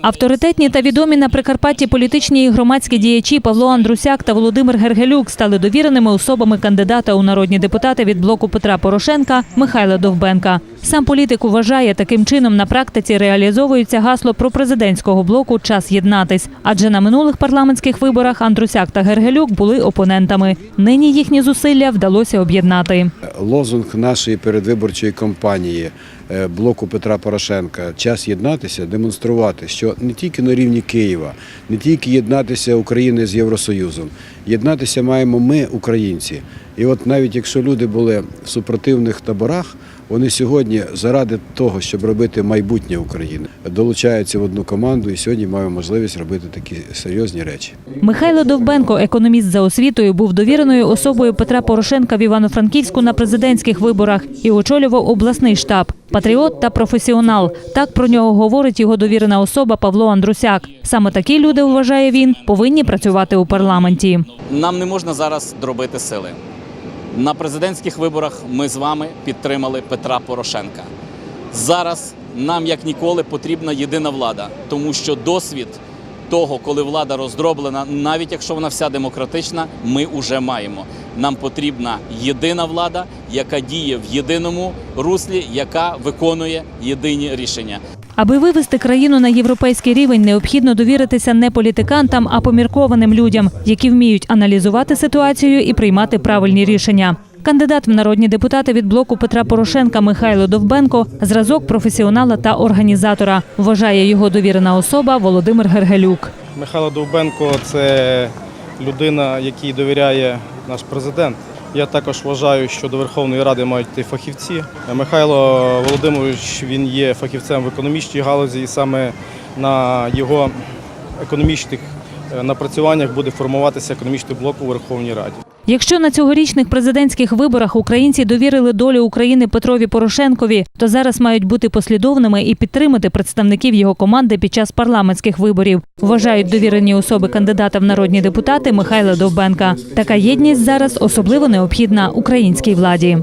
Авторитетні та відомі на Прикарпатті політичні і громадські діячі Павло Андрусяк та Володимир Гергелюк стали довіреними особами кандидата у народні депутати від блоку Петра Порошенка Михайла Довбенка. Сам політик вважає, таким чином на практиці реалізовується гасло пропрезидентського блоку Час єднатись. Адже на минулих парламентських виборах Андрусяк та Гергелюк були опонентами. Нині їхні зусилля вдалося об'єднати. Лозунг нашої передвиборчої кампанії е, блоку Петра Порошенка час єднатися, демонструвати, що не тільки на рівні Києва, не тільки єднатися України з Євросоюзом, єднатися маємо ми, українці. І от навіть якщо люди були в супротивних таборах, вони сьогодні заради того, щоб робити майбутнє України, долучаються в одну команду і сьогодні маємо можливість робити такі серйозні речі. Михайло Довбенко, економіст за освітою, був довіреною особою Петра Порошенка в Івано-Франківську на президентських виборах і очолював обласний штаб. Патріот та професіонал. Так про нього говорить його довірена особа Павло Андрусяк. Саме такі люди, вважає він, повинні працювати у парламенті. Нам не можна зараз дробити сили. На президентських виборах ми з вами підтримали Петра Порошенка. Зараз нам як ніколи потрібна єдина влада, тому що досвід того, коли влада роздроблена, навіть якщо вона вся демократична, ми вже маємо. Нам потрібна єдина влада, яка діє в єдиному руслі, яка виконує єдині рішення. Аби вивести країну на європейський рівень, необхідно довіритися не політикантам, а поміркованим людям, які вміють аналізувати ситуацію і приймати правильні рішення. Кандидат в народні депутати від блоку Петра Порошенка Михайло Довбенко зразок професіонала та організатора. Вважає його довірена особа Володимир Гергелюк. Михайло Довбенко це людина, якій довіряє наш президент. Я також вважаю, що до Верховної Ради мають йти фахівці. Михайло Володимирович він є фахівцем в економічній галузі, і саме на його економічних е, напрацюваннях буде формуватися економічний блок у Верховній Раді. Якщо на цьогорічних президентських виборах українці довірили долю України Петрові Порошенкові, то зараз мають бути послідовними і підтримати представників його команди під час парламентських виборів. Вважають довірені особи кандидата в народні депутати Михайла Довбенка. Така єдність зараз особливо необхідна українській владі.